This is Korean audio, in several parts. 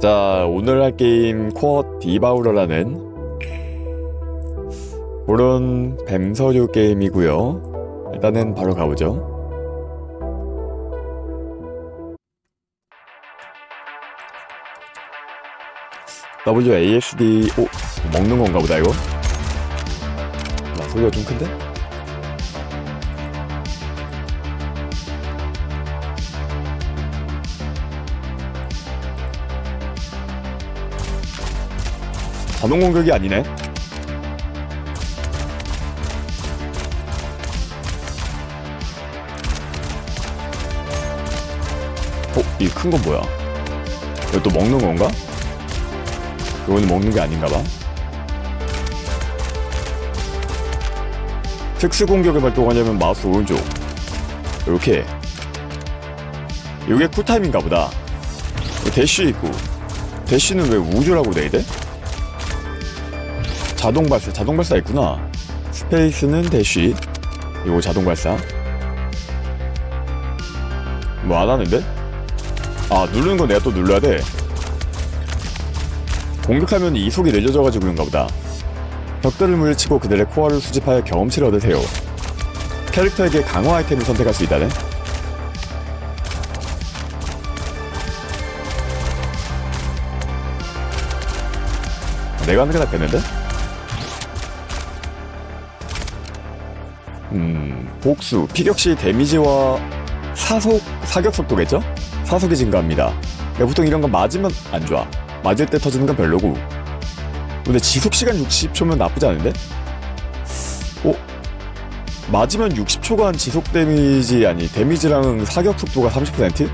자, 오늘 할 게임 코어 디바우러라는 그런 뱀서류 게임이고요. 일단은 바로 가보죠. WASD 오 먹는 건가 보다 이거. 나 소리가 좀 큰데? 자동 공격이 아니네. 어, 이 큰 건 뭐야? 이거 또 먹는 건가? 이거는 먹는 게 아닌가 봐. 특수 공격을 발동하려면 마우스 오른쪽. 이렇게. 이게 쿨타임인가 보다. 대쉬 있고. 대쉬는 왜 우주라고 돼 있대? 자동 발사, 자동 발사 있구나. 스페이스는 대쉬. 이거 자동 발사. 뭐 안 하는데? 아, 누르는 건 내가 또 눌러야 돼. 공격하면 이속이 늦어져가지고 그런가 보다. 적들을 물리치고 그들의 코어를 수집하여 경험치를 얻으세요. 캐릭터에게 강화 아이템을 선택할 수 있다네. 내가 하는 게 낫겠는데? 음, 복수, 피격 시 데미지와 사속, 사격 속도겠죠? 사속이 증가합니다. 그러니까 보통 이런 거 맞으면 안 좋아. 맞을 때 터지는 건 별로고. 근데 지속 시간 60초면 나쁘지 않은데? 어? 맞으면 60초간 지속 데미지 아니 데미지랑 사격 속도가 30%?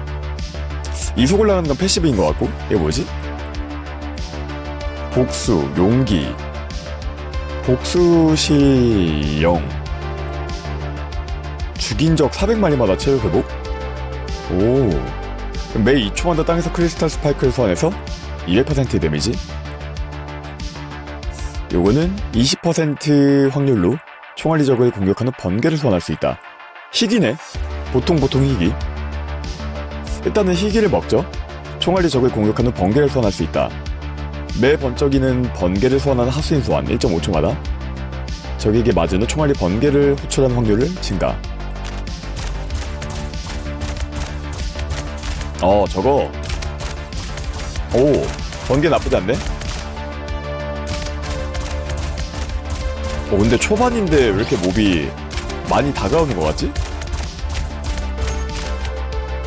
이속 올라가는 건 패시브인 것 같고 이게 뭐지? 복수, 용기 복수 시0 죽인 적 400마리마다 체력 회복? 오. 매 2초마다 땅에서 크리스탈 스파이크를 소환해서 200% 데미지? 요거는 20% 확률로 총알리 적을 공격하는 번개를 소환할 수 있다. 희귀네. 보통 보통 희귀. 일단은 희귀를 먹죠. 총알리 적을 공격하는 번개를 소환할 수 있다. 매 번쩍이는 번개를 소환하는 하수인 소환 1.5초마다 적에게 맞은 후 총알리 번개를 호출하는 확률을 증가. 어 저거. 오 번개 나쁘지 않네? 어 근데 초반인데 왜 이렇게 몹이 많이 다가오는 것 같지?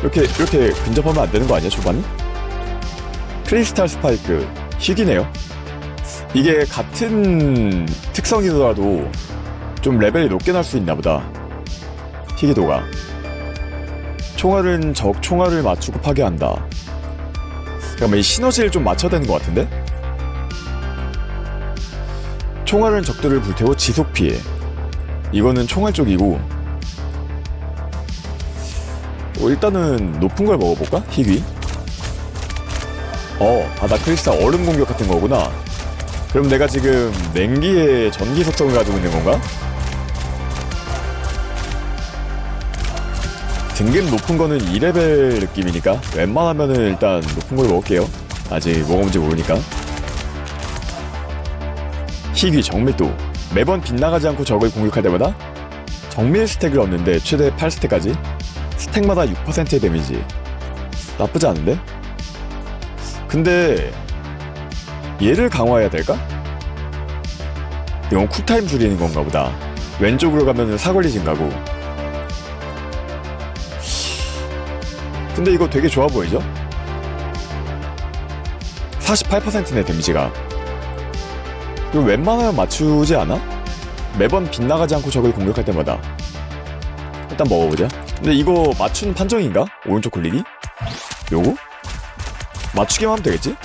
이렇게 이렇게 근접하면 안 되는 거 아니야 초반이? 크리스탈 스파이크. 희귀네요. 이게 같은 특성이더라도 좀 레벨이 높게 날 수 있나 보다. 희귀도가 총알은 적 총알을 맞추고 파괴한다. 그러면 이 시너지를 좀 맞춰야 되는 것 같은데? 총알은 적들을 불태워 지속 피해. 이거는 총알 쪽이고. 어, 일단은 높은 걸 먹어볼까? 희귀. 어, 바다 크리스탈 얼음 공격 같은 거구나. 그럼 내가 지금 냉기의 전기 속성을 가지고 있는 건가? 등급 높은 거는 2레벨 느낌이니까 웬만하면은 일단 높은 걸 먹을게요. 아직 먹어본지 모르니까. 희귀 정밀도 매번 빗나가지 않고 적을 공격할 때마다 정밀 스택을 얻는데 최대 8스택까지? 스택마다 6%의 데미지. 나쁘지 않은데? 근데 얘를 강화해야 될까? 이건 쿨타임 줄이는 건가 보다. 왼쪽으로 가면은 사거리 증가고 근데 이거 되게 좋아 보이죠? 48%네 데미지가 이거 웬만하면 맞추지 않아? 매번 빗나가지 않고 적을 공격할 때마다 일단 먹어보자 근데 이거 맞춘 판정인가? 오른쪽 클릭이? 요거? 맞추기만 하면 되겠지?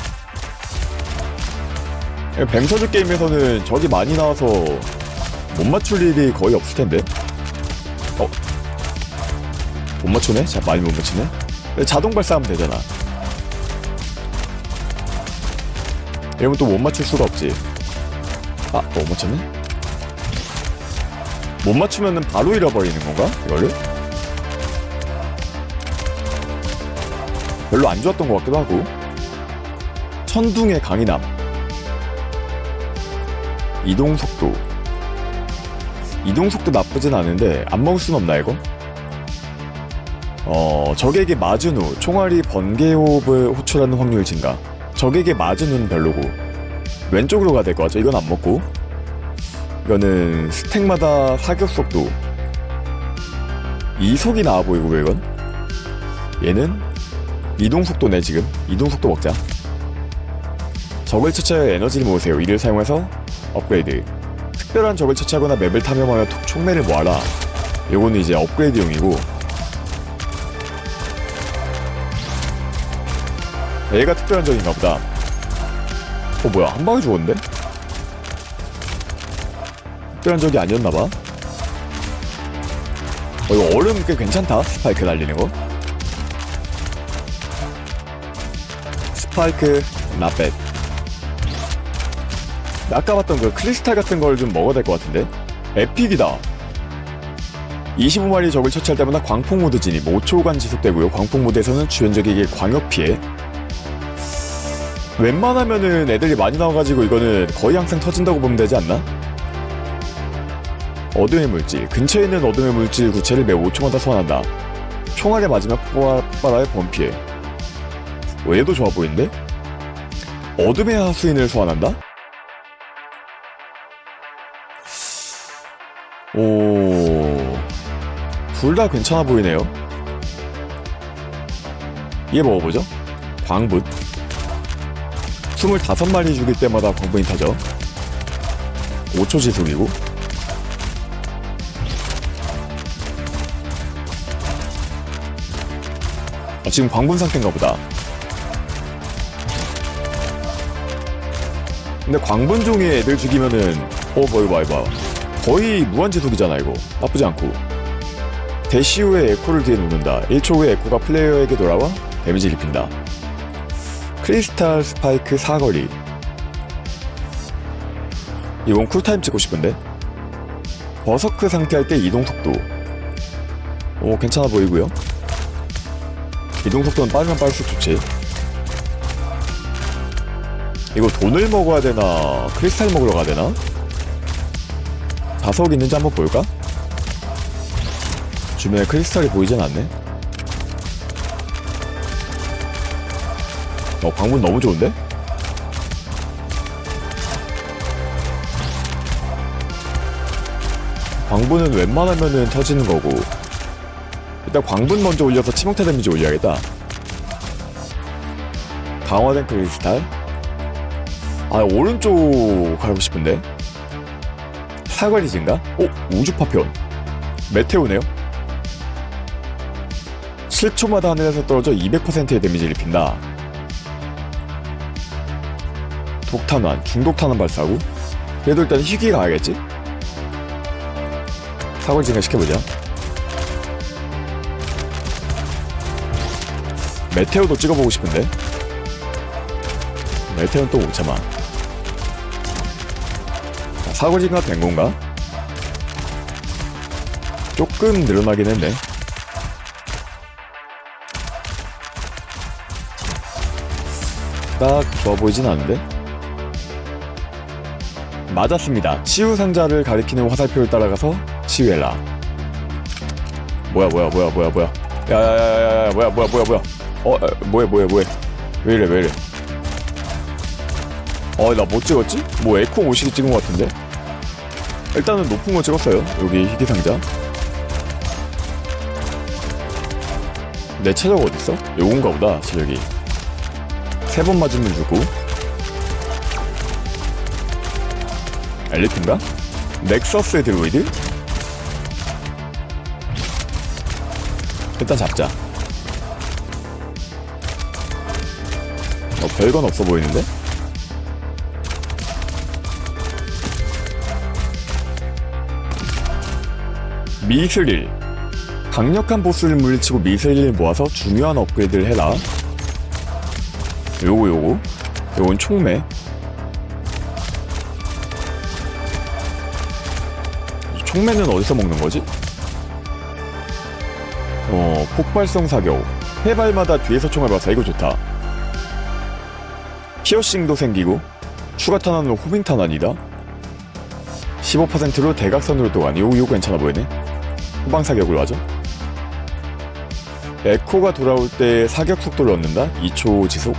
뱀서주 게임에서는 적이 많이 나와서 못 맞출 일이 거의 없을 텐데 어? 못 맞추네? 자, 많이 못 맞추네? 자동 발사하면 되잖아. 이러면 또 못 맞출 수가 없지. 아, 못 맞췄네? 못 맞추면은 바로 잃어버리는 건가? 이거를? 별로 안 좋았던 것 같기도 하고. 천둥의 강인함 이동 속도 이동 속도 나쁘진 않은데 안 먹을 순 없나 이거? 어 적에게 맞은 후 총알이 번개 호흡을 호출하는 확률 증가. 적에게 맞은 후는 별로고. 왼쪽으로 가야 될 것 같죠? 이건 안 먹고. 이거는 스택마다 사격 속도. 이속이 나와 보이고 왜 이건. 얘는 이동 속도네 지금. 이동 속도 먹자. 적을 처치하여 에너지를 모으세요. 이를 사용해서 업그레이드. 특별한 적을 처치하거나 맵을 탐험하여 톡- 총매를 모아라. 요거는 이제 업그레이드용이고 얘가 특별한 적인가 보다. 어 뭐야 한 방에 죽었는데? 특별한 적이 아니었나봐. 어 이거 얼음 꽤 괜찮다. 스파이크 날리는 거. 스파이크 나뱃 아까 봤던 그 크리스탈 같은 걸 좀 먹어야 될 것 같은데? 에픽이다. 25마리 적을 처치할 때마다 광폭 모드 진입 5초간 지속되고요. 광폭 모드에서는 주연적에게 광역 피해 웬만하면은 애들이 많이 나와가지고 이거는 거의 항상 터진다고 보면 되지 않나? 어둠의 물질 근처에 있는 어둠의 물질 구체를 매 5초마다 소환한다 총알에 맞으면 폭발, 폭발하여 범피해 어, 얘도 좋아 보이는데? 어둠의 하수인을 소환한다? 오... 둘 다 괜찮아 보이네요. 얘 먹어보죠. 광분. 25마리 죽일 때마다 광분이 타죠. 5초 지속이고. 아, 지금 광분 상태인가 보다. 근데 광분종의 애들 죽이면은 어 뭐 이거 봐 이거 봐 거의 무한 지속이잖아 이거 나쁘지 않고 대시 후에 에코를 뒤에 놓는다 1초 후에 에코가 플레이어에게 돌아와 데미지를 입힌다 크리스탈 스파이크 사거리. 이건 쿨타임 찍고 싶은데? 버서크 상태할 때 이동 속도. 오 괜찮아 보이고요. 이동 속도는 빠르면 빠를수록 좋지. 이거 돈을 먹어야 되나 크리스탈 먹으러 가야 되나? 자석 있는지 한번 볼까? 주변에 크리스탈이 보이진 않네. 어, 광분 너무 좋은데? 광분은 웬만하면은 터지는 거고. 일단 광분 먼저 올려서 치명타 데미지 올려야겠다. 강화된 크리스탈. 아 오른쪽 가고 싶은데? 사거리 증가? 오 우주 파편. 메테오네요. 7초마다 하늘에서 떨어져 200%의 데미지를 입힌다 독탄환 중독탄환 발사하고 그래도 일단 희귀 가야겠지 사거리 증가 시켜보자 메테오도 찍어보고 싶은데 메테오는 또 못 참아 사고지가 된 건가? 조금 늘어나긴 했네. 딱 좋아 보이진 않은데? 맞았습니다. 치유 상자를 가리키는 화살표를 따라가서 치유해라. 뭐야 뭐야 뭐야 뭐야 뭐야 야야야야야 뭐야 뭐야 뭐야 뭐야 어 에, 뭐야 뭐야 뭐야 왜 이래 왜 이래 어나못 찍었지? 뭐 에코 모시기 찍은 것 같은데 일단은 높은 거 찍었어요. 여기 희귀 상자. 내 체력 어딨어? 요건가 보다, 체력이. 세 번 맞으면 죽고. 엘리트인가? 넥서스 드로이드? 일단 잡자. 어, 별건 없어 보이는데? 미스릴 강력한 보스를 물리치고 미스릴을 모아서 중요한 업그레이드를 해라 요거 요거 요건 총매 총매는 어디서 먹는 거지? 어 폭발성 사격 회발마다 뒤에서 총알 발사 이거 좋다. 피어싱도 생기고 추가 탄환으로 호빙 탄환이다. 15%로 대각선으로 또 가니? 요거, 요거 괜찮아 보이네. 후방 사격으로 하죠. 에코가 돌아올 때 사격 속도를 얻는다? 2초 지속.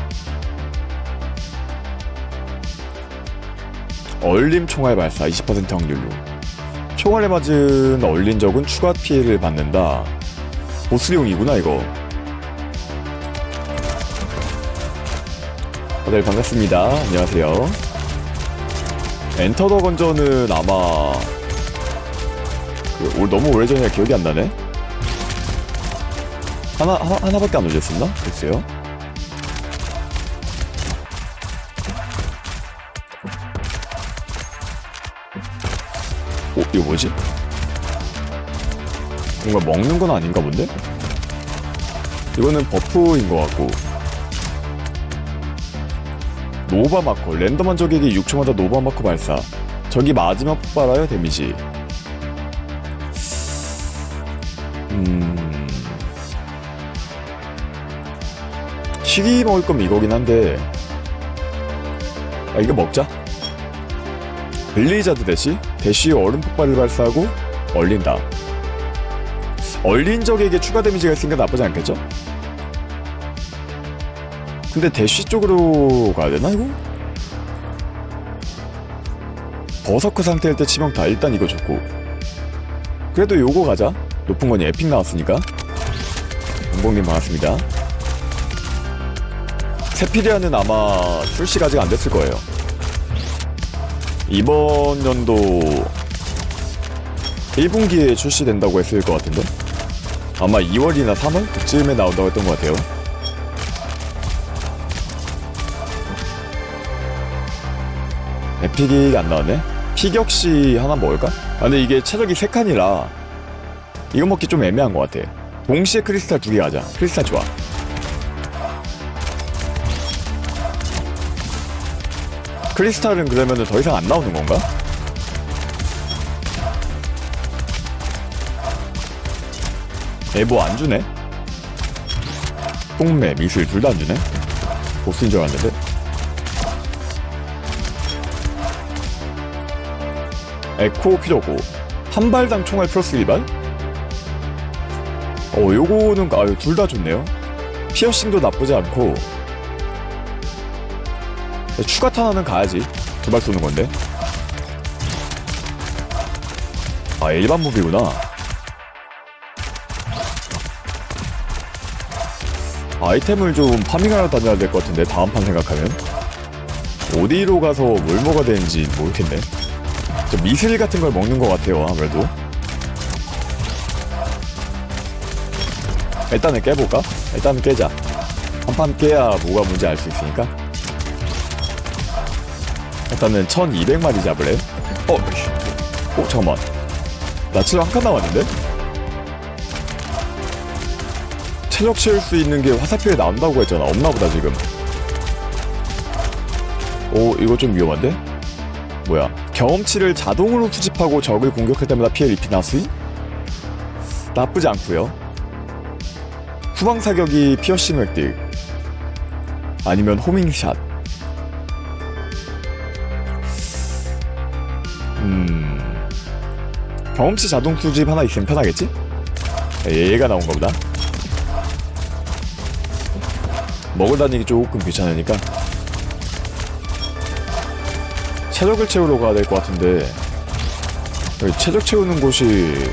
얼림 총알 발사 20% 확률로 총알에 맞은 얼린 적은 추가 피해를 받는다. 보스용이구나 이거. 다들 반갑습니다. 안녕하세요. 엔터 더 건전은 아마 그, 올- 너무 오래전이라 기억이 안 나네. 하나, 하나 하나밖에 안 올렸었나? 글쎄요 이거 뭐지? 뭔가 먹는 건 아닌가 본데? 이거는 버프인 것 같고. 노바 마커 랜덤한 적에게 6초마다 노바 마커 발사. 적이 맞으면 폭발하여 데미지. 음... 시기 먹을 거면 이거긴 한데. 아 이거 먹자. 블리자드 대시 대시 얼음 폭발을 발사하고 얼린다. 얼린 적에게 추가 데미지가 있으니까 나쁘지 않겠죠? 근데 대쉬 쪽으로 가야 되나 이거? 버서크 상태일 때 치명타 일단 이거 좋고. 그래도 요거 가자. 높은 건 에픽 나왔으니까. 은봉님 반갑습니다. 세피리아는 아마 출시가 아직 안 됐을 거예요 이번 연도 1분기에 출시된다고 했을 것 같은데 아마 2월이나 3월 그쯤에 나온다고 했던 것 같아요 에픽이 안 나왔네. 피격시 하나 먹을까? 아, 근데 이게 체력이 3칸이라 이거 먹기 좀 애매한 것 같아. 동시에 크리스탈 두개 가자. 크리스탈 좋아. 크리스탈은 그러면 더 이상 안 나오는 건가? 에뭐 안 주네? 뽕매, 미술 둘 다 안 주네? 보스인 줄 알았는데. 에코 필요 없고 한 발당 총알 플러스 1발? 어 요거는 아유 둘다 좋네요 피어싱도 나쁘지 않고 추가 탄환은 가야지. 두 발 쏘는 건데. 아 일반 무비구나. 아이템을 좀 파밍하러 다녀야 될 것 같은데 다음 판 생각하면. 어디로 가서 뭘 먹어야 되는지 모르겠네. 좀 미술 같은 걸 먹는 것 같아요 아무래도. 일단은 깨볼까? 일단은 깨자. 한 판 깨야 뭐가 뭔지 알 수 있으니까 일단은 1200마리 잡으래 어, 씨. 어 잠깐만 나 체력 한칸 남았는데? 체력 채울 수 있는 게 화살표에 나온다고 했잖아 없나보다 지금 오 이거 좀 위험한데? 뭐야 경험치를 자동으로 수집하고 적을 공격할 때마다 수이? 나쁘지 않고요 후방 사격이 피어싱 획득 아니면 호밍샷 음 경험치 자동 수집 하나 있으면 편하겠지? 얘가 나온 거보다 먹을 다니기 조금 귀찮으니까 체력을 채우러 가야 될 것 같은데 체력 채우는 곳이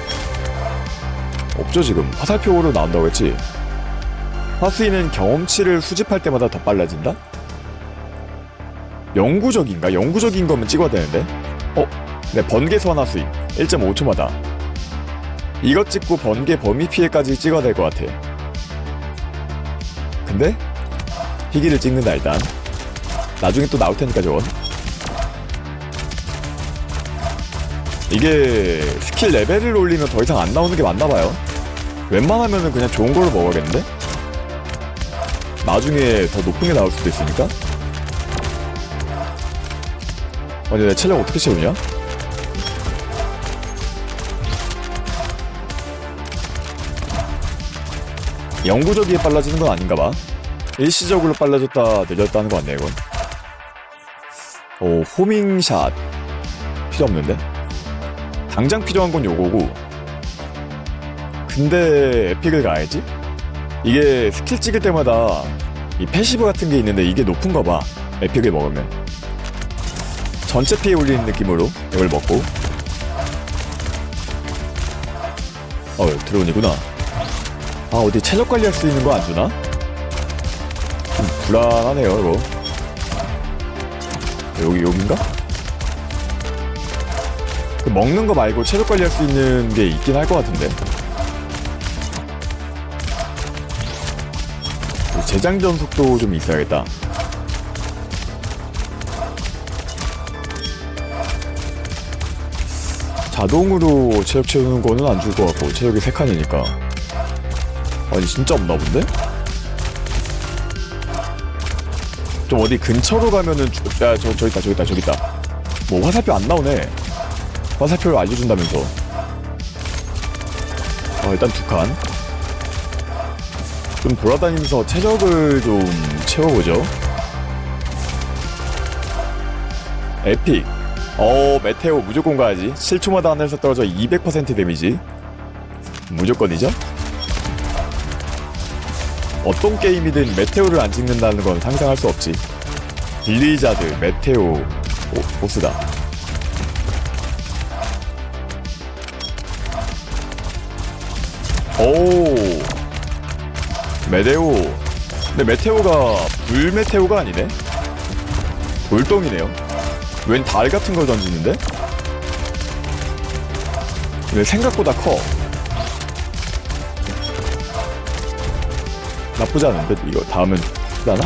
없죠 지금 화살표로 나온다고 했지 화수인은 경험치를 수집할 때마다 더 빨라진다? 영구적인가? 영구적인 거면 찍어야 되는데 어? 네 번개 소환 수인 1.5초마다 이것 찍고 번개 범위 피해까지 찍어야 될 것 같아 근데 희귀를 찍는다 일단 나중에 또 나올 테니까 저건 이게 스킬 레벨을 올리면 더 이상 안 나오는 게 맞나 봐요. 웬만하면은 그냥 좋은 걸로 먹어야겠는데? 나중에 더 높은 게 나올 수도 있으니까. 아니, 내 체력 어떻게 채우냐? 영구적이게 빨라지는 건 아닌가 봐. 일시적으로 빨라졌다, 늘렸다 하는 거 같네, 이건. 오 호밍샷. 필요 없는데? 당장 필요한 건 요거고. 근데 에픽을 가야지? 이게 스킬 찍을 때마다 이 패시브 같은 게 있는데 이게 높은가 봐 에픽을 먹으면. 전체 피해 올리는 느낌으로 이걸 먹고. 어 드론이구나 아 어디 체력 관리할 수 있는 거 안 주나? 좀 불안하네요 이거 여기 여긴가? 그 먹는 거 말고 체력 관리할 수 있는 게 있긴 할 것 같은데 재장전 속도 좀 있어야겠다 자동으로 체력 채우는 거는 안 줄 것 같고 체력이 3칸이니까 아니 진짜 없나 본데? 좀 어디 근처로 가면은 주, 야, 저, 저기 있다 저기 있다 저기 있다. 뭐 화살표 안 나오네. 화살표를 알려준다면서. 어 일단 두칸좀 돌아다니면서 체력을 좀 채워보죠. 에픽. 어 메테오 무조건 가야지. 7초마다 하늘에서 떨어져 200% 데미지. 무조건이죠 어떤 게임이든 메테오를 안 찍는다는 건 상상할 수 없지. 빌리자드 메테오 오, 보스다. 오! 메데오. 근데 메테오가 불 메테오가 아니네? 돌덩이네요. 웬 달 같은 걸 던지는데? 근데 생각보다 커 나쁘지 않은데 이거 다음은 나나?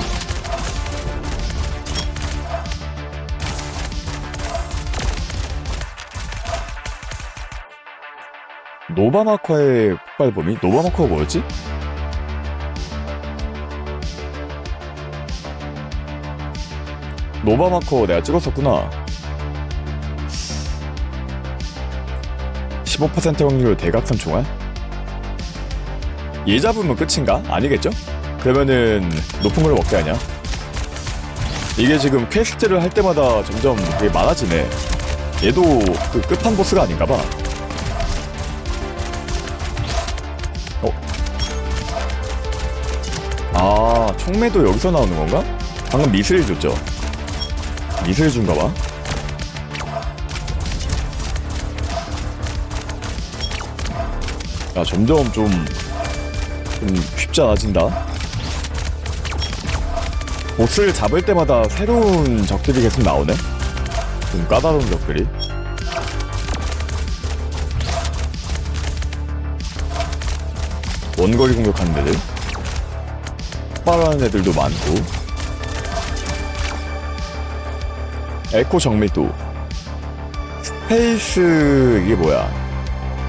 노바마커의 폭발 범위? 노바마커가 뭐였지? 노바마커 내가 찍었었구나 15% 확률로 대각선 총알? 얘 잡으면 끝인가? 아니겠죠? 그러면은 높은 걸 먹게 하냐? 이게 지금 퀘스트를 할 때마다 점점 되게 많아지네 얘도 그 끝판 보스가 아닌가 봐 어? 아 총매도 여기서 나오는 건가? 방금 미스를 줬죠? 미스를 준가 봐 야 점점 좀, 좀 쉽지 않아진다. 보스를 잡을 때마다 새로운 적들이 계속 나오네. 좀 까다로운 적들이. 원거리 공격하는 애들. 폭발하는 애들도 많고. 에코 정밀도. 스페이스 이게 뭐야?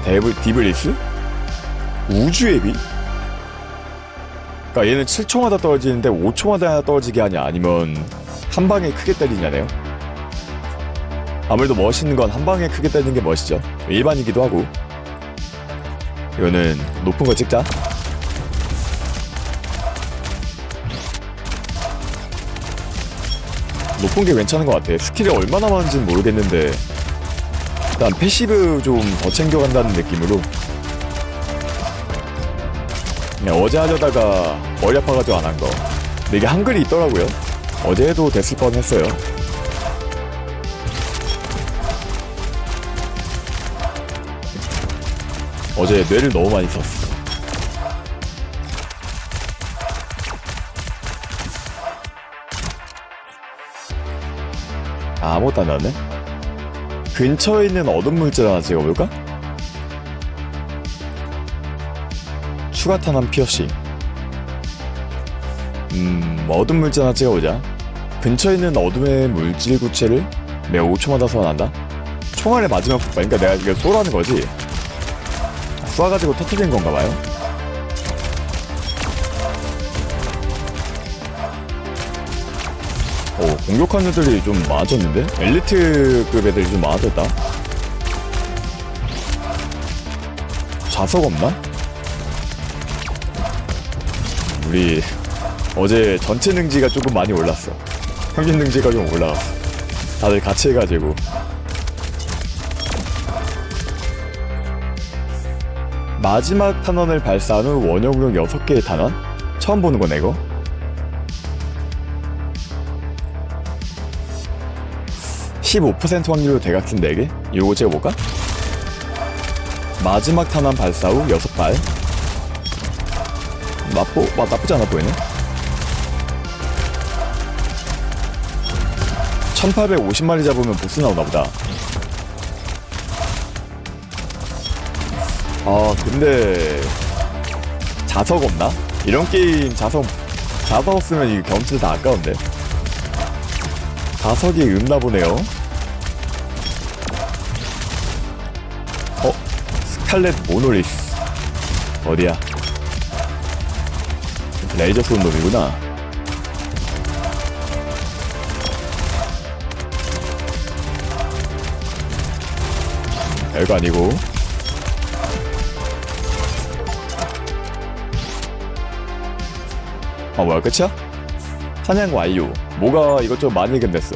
데블 디블리스? 우주의 비 그러니까 얘는 7초마다 떨어지는데 5초마다 떨어지게 하냐 아니면 한 방에 크게 때리냐네요? 아무래도 멋있는 건 한 방에 크게 때리는 게 멋이죠. 일반이기도 하고. 이거는 높은 거 찍자. 높은 게 괜찮은 것 같아. 스킬이 얼마나 많은지는 모르겠는데 일단 패시브 좀 더 챙겨간다는 느낌으로 그냥 어제 하려다가 머리 아파가지고 안 한 거. 근데 이게 한글이 있더라고요. 어제 해도 됐을 뻔 했어요. 어제 뇌를 너무 많이 썼어. 아, 아무것도 안 나왔네? 근처에 있는 어둠 물질 하나 찍어볼까? 추가 탄환 피어싱 음, 어둠 물질 하나 찍어보자 근처에 있는 어둠의 물질 구체를 매우 5초마다 소환한다? 총알에 맞으면 폭발 그러니까 내가 이거 쏘라는 거지 쏴가지고 터트리는 건가 봐요 오, 공격하는 애들이 좀 많아졌는데? 엘리트급 애들이 좀 많아졌다. 자석 없나? 우리 어제 전체 능지가 조금 많이 올랐어. 평균 능지가 좀 올라갔어. 다들 같이 해가지고 마지막 탄원을 발사한 후 원형용 6개의 탄원? 처음 보는 거네 이거 (15% 확률로 대각선 4개) 이거 찍어볼까? 마지막 탄환 발사 후 6발 나쁘, 와, 나쁘지 않아 보이네 1850마리 잡으면 보스 나오나 보다 아 근데 자석 없나? 이런 게임 자석 자석 없으면 이 경험치 다 아까운데 자석이 없나 보네요 어? 스칼렛 모노리스 어디야? 레이저 쏘는 놈이구나. 별거 아니고. 아 뭐야 끝이야? 사냥 완료 뭐가 이것저것 많이 견댔어.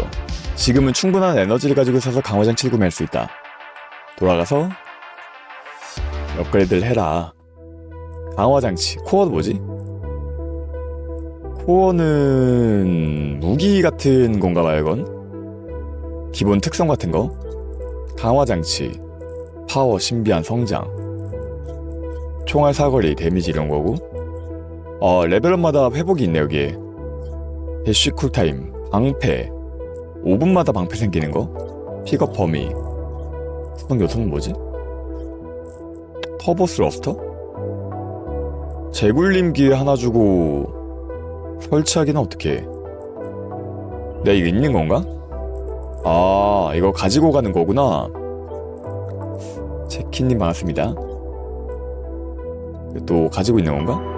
지금은 충분한 에너지를 가지고 있어서 강화장치를 구매할 수 있다. 돌아가서 업그레이드를 해라. 강화장치. 코어는 뭐지? 코어는 무기 같은 건가 봐요 이건. 기본 특성 같은 거. 강화 장치 파워 신비한 성장 총알 사거리 데미지 이런 거고. 어 레벨업마다 회복이 있네 여기에. 대쉬 쿨타임 방패 5분마다 방패 생기는 거? 픽업 범위. 수동 요소는 뭐지? 터보 스러스터? 제굴림 기회 하나 주고 설치하기는 어떻게 해? 내 이거 있는 건가? 아 이거 가지고 가는 거구나 제키님 반갑습니다 또 가지고 있는 건가?